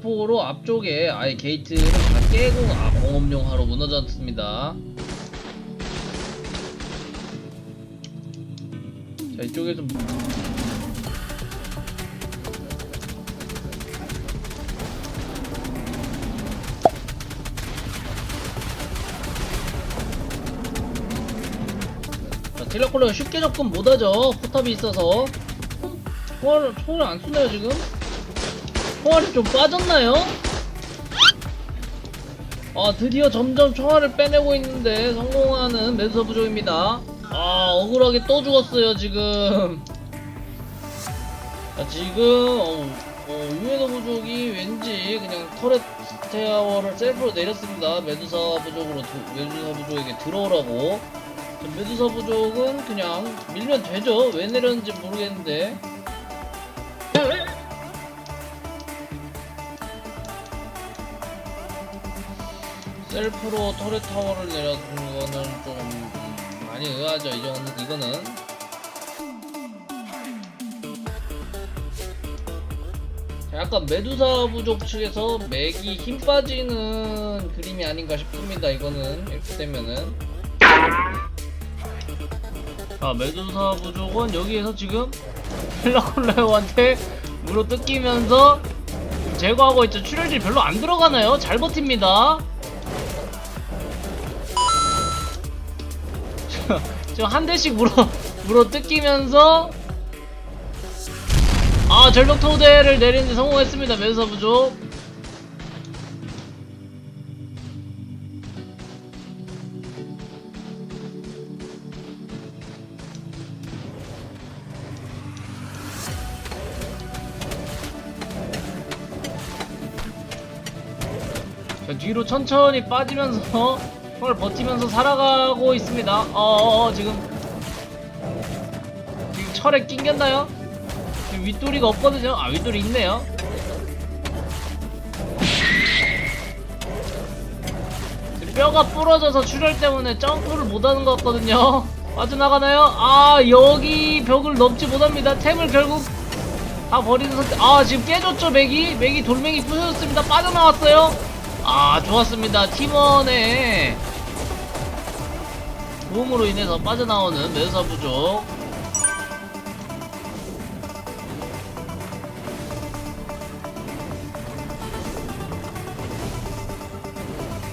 M4로 앞쪽에 아예 게이트를 다 깨고 아 공업용화로 무너졌습니다. 자 이쪽에서 자, 딜러콜러가 쉽게 접근 못하죠. 포탑이 있어서. 총알, 총을 안 쏘나요, 지금? 총알이 좀 빠졌나요? 아, 드디어 점점 총알을 빼내고 있는데 성공하는 맨서 부족입니다. 아, 억울하게 또 죽었어요, 지금. 자, 지금, 어, 어, 유에노 부족이 왠지 그냥 터렛 스테아워를 셀프로 내렸습니다. 메두사 부족으로, 두- 메두사 부족에게 들어오라고. 저 메두사 부족은 그냥 밀면 되죠. 왜 내렸는지 모르겠는데. 셀프로 터렛 타워를 내려준 거는 좀 음, 많이 의아하죠. 이 정도 이거는. 자, 약간 메두사 부족 측에서 맥이 힘 빠지는 그림이 아닌가 싶습니다. 이거는 이렇게 되면은. 아 메두사 부족은 여기에서 지금 헬라콜레오한테 물어 뜯기면서 제거하고 있죠. 출혈질 별로 안 들어가나요? 잘 버팁니다. 지금 한 대씩 물어 물어 뜯기면서 아 전력 토대를 내리는데 성공했습니다. 메두사 부족. 자, 뒤로 천천히 빠지면서 그걸 버티면서 살아가고 있습니다. 어어어 지금 지금 철에 낑겼나요? 지금 윗도리가 없거든요. 아 윗도리 있네요. 뼈가 부러져서 출혈 때문에 점프를 못하는 것 같거든요. 빠져나가나요? 아 여기 벽을 넘지 못합니다. 템을 결국 다 버리는 선택. 아 지금 깨졌죠 맥이? 맥이 돌멩이 부셔졌습니다. 빠져나왔어요. 아 좋았습니다. 팀원의 도움으로 인해서 빠져나오는 메두사 부족.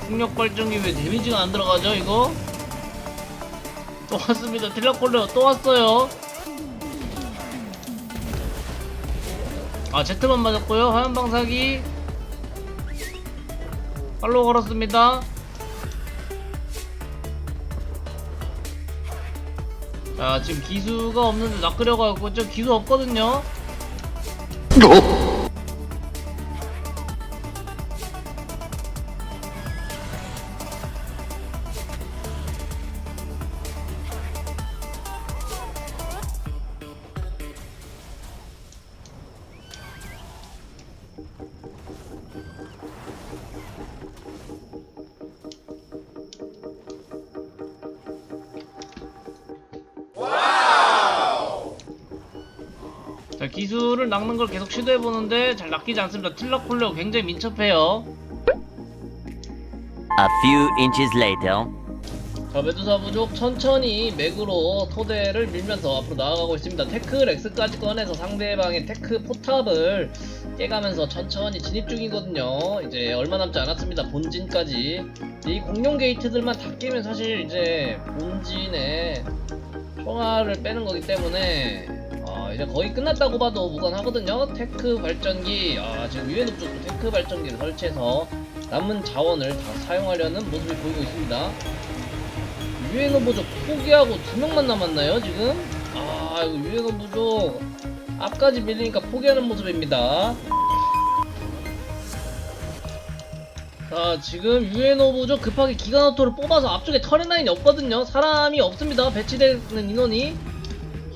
풍력 발전기 왜 데미지가 안 들어가죠 이거? 또 왔습니다. 딜라콜레오 또 왔어요. 아 제트만 맞았고요. 화염 방사기 팔로 걸었습니다. 자 지금 기수가 없는데 낚으려고 저 기수 없거든요. 기술을 낚는 걸 계속 시도해 보는데 잘 낚이지 않습니다. 틸러콜레오 굉장히 민첩해요. A few inches later. 자 메두사 부족 천천히 맥으로 토대를 밀면서 앞으로 나아가고 있습니다. 테크 렉스까지 꺼내서 상대방의 테크 포탑을 깨가면서 천천히 진입 중이거든요. 이제 얼마 남지 않았습니다. 본진까지 이 공룡 게이트들만 다 깨면 사실 이제 본진에 총알을 빼는 거기 때문에 아, 이제 거의 끝났다고 봐도 무관하거든요. 테크 발전기 아, 지금 유엔 쪽도 테크 발전기를 설치해서 남은 자원을 다 사용하려는 모습이 보이고 있습니다. 유엔어 부족 포기하고 두 명만 남았나요 지금? 아 이거 유엔어 부족 앞까지 밀리니까 포기하는 모습입니다 자 지금 유엔어 부족 급하게 기가노토를 뽑아서 앞쪽에 터렌라인이 없거든요 사람이 없습니다 배치되는 인원이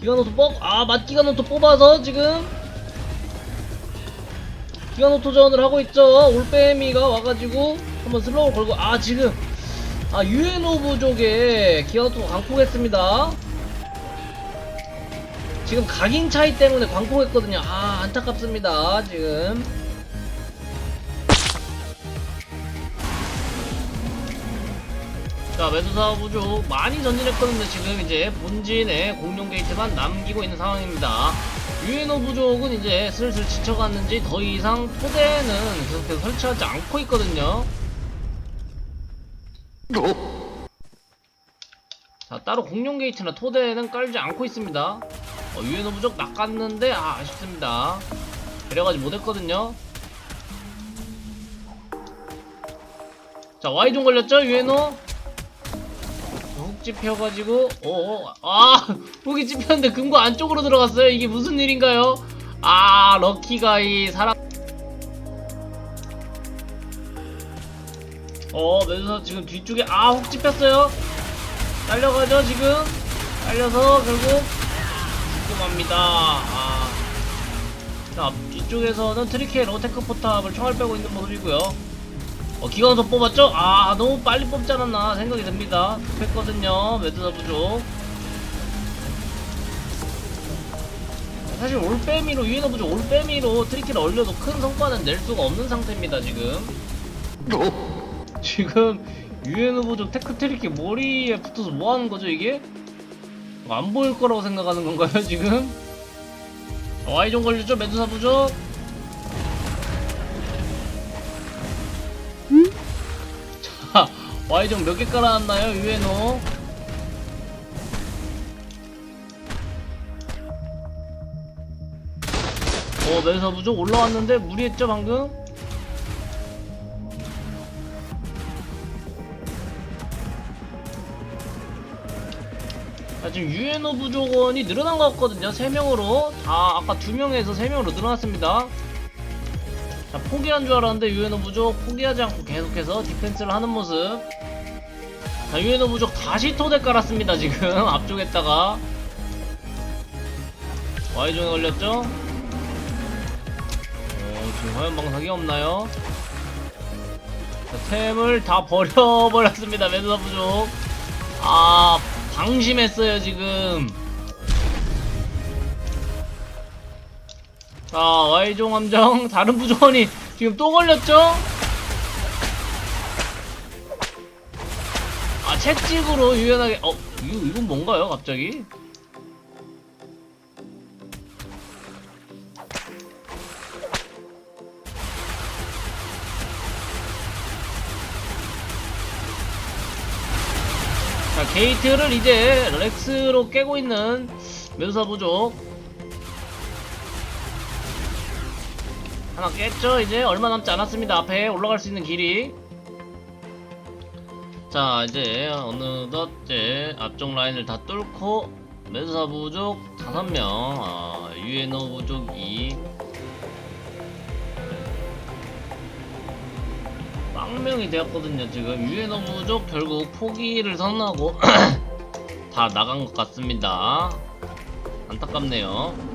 기가노토 뽑, 아 맞기가노토 뽑아서 지금 기가노토 전을 하고 있죠. 올빼미가 와가지고 한번 슬로우 걸고 아 지금 아 유엔오 부족에 기어도 광폭했습니다. 지금 각인 차이 때문에 광폭했거든요. 아 안타깝습니다 지금 자 메두사 부족 많이 전진했거든요. 지금 이제 본진에 공룡 게이트만 남기고 있는 상황입니다. 유에노 부족은 이제 슬슬 지쳐갔는지 더 이상 토대는 계속해서 설치하지 않고 있거든요. 자 따로 공룡 게이트나 토대는 깔지 않고 있습니다. 어, 유에노 부족 낚았는데 아, 아쉽습니다. 데려가지 못했거든요. 자 Y 좀 걸렸죠 훅 찝혀가지고 어어 아 훅이 찝혔는데 금고 안쪽으로 들어갔어요? 이게 무슨 일인가요? 아 럭키가 이 사람. 어 매주사 지금 뒤쪽에 아훅 찝혔어요? 딸려가죠 지금? 딸려서 결국 죽고 맙니다. 아. 자 뒤쪽에서는 트리케 로테크 포탑을 총알 빼고 있는 모습이고요 어, 기관석 뽑았죠? 아, 너무 빨리 뽑지 않았나 생각이 듭니다. 급했거든요, 매드사 부족. 사실 올빼미로, 유엔어 부족 올빼미로 트리키를 얼려도 큰 성과는 낼 수가 없는 상태입니다, 지금. 지금, 유엔어 부족 테크 트리키 머리에 붙어서 뭐 하는 거죠, 이게? 안 보일 거라고 생각하는 건가요, 지금? 어, 와이 좀 걸렸죠, 매드사 부족? 자, Y정 몇 개 깔아놨나요, 유에노? 어, 매사 부족 올라왔는데 무리했죠, 방금? 자, 지금 유에노 부족원이 늘어난 것 같거든요, 3명으로. 다, 아까 2명에서 3명으로 늘어났습니다. 자, 포기한 줄 알았는데 유에노 부족 포기하지 않고 계속해서 디펜스를 하는 모습. 자, 유에노 부족 다시 토대 깔았습니다, 지금. 앞쪽에다가. Y존에 걸렸죠? 어, 지금 방석이 없나요? 자, 템을 다 버려버렸습니다, 매드사 부족. 아, 방심했어요, 지금. 자, Y종 함정 다른 부족원이 지금 또 걸렸죠? 아, 채찍으로 유연하게 어, 이거, 이건 뭔가요, 갑자기? 자, 게이트를 이제 렉스로 깨고 있는 면사 부족 하나 깼죠 이제? 얼마 남지 않았습니다. 앞에 올라갈 수 있는 길이. 자 이제 어느덧 이제 앞쪽 라인을 다 뚫고 메두사 부족 5명 아, 유에노 부족이. 빵명이 되었거든요 지금. 유에노 부족 결국 포기를 선언하고 다 나간 것 같습니다. 안타깝네요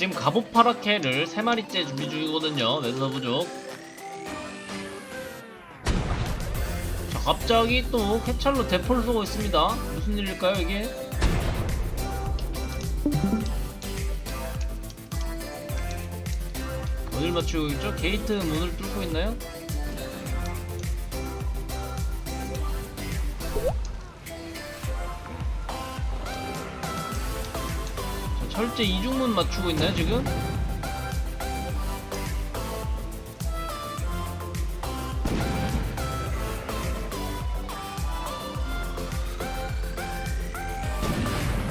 지금 갑옷 파라케를 3마리째 준비 중이거든요 매드사 부족 자 갑자기 또 캐찰로 대포를 쏘고 있습니다 무슨 일일까요 이게 어딜 맞추고 있죠? 게이트 문을 뚫고 있나요? 자, 철제 이중문 맞추고 있나요 지금? 자,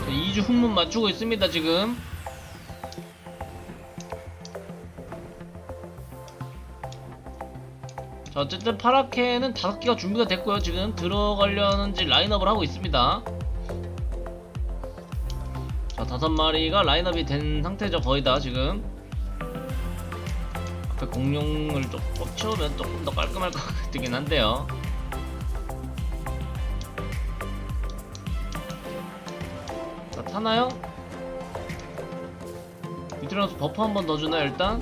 이주 훈문 맞추고 있습니다 지금. 자 어쨌든 파라케는 다섯 개가 준비가 됐고요 지금. 들어가려는지 라인업을 하고 있습니다. 자 다섯 마리가 라인업이 된 상태죠 거의 다 지금 앞에 공룡을 조금 채우면 조금 더 깔끔할 것 같긴 한데요 자 타나요? 가서 버프 한번더 주나요 일단?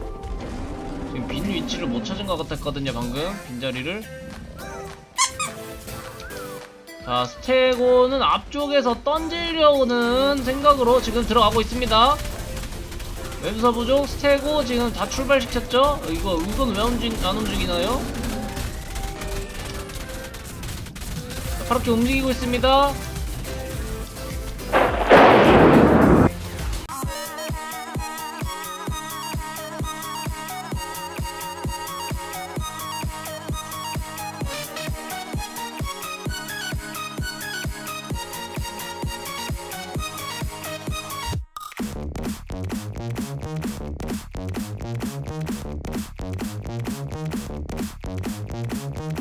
지금 빈 위치를 못 찾은 것 같았거든요 방금 빈자리를 자, 스테고는 앞쪽에서 던지려는 생각으로 지금 들어가고 있습니다. 웹서 부족, 스테고 지금 다 출발시켰죠? 이거, 이건 왜 움직, 안 움직이나요? 자, 파랗게 움직이고 있습니다.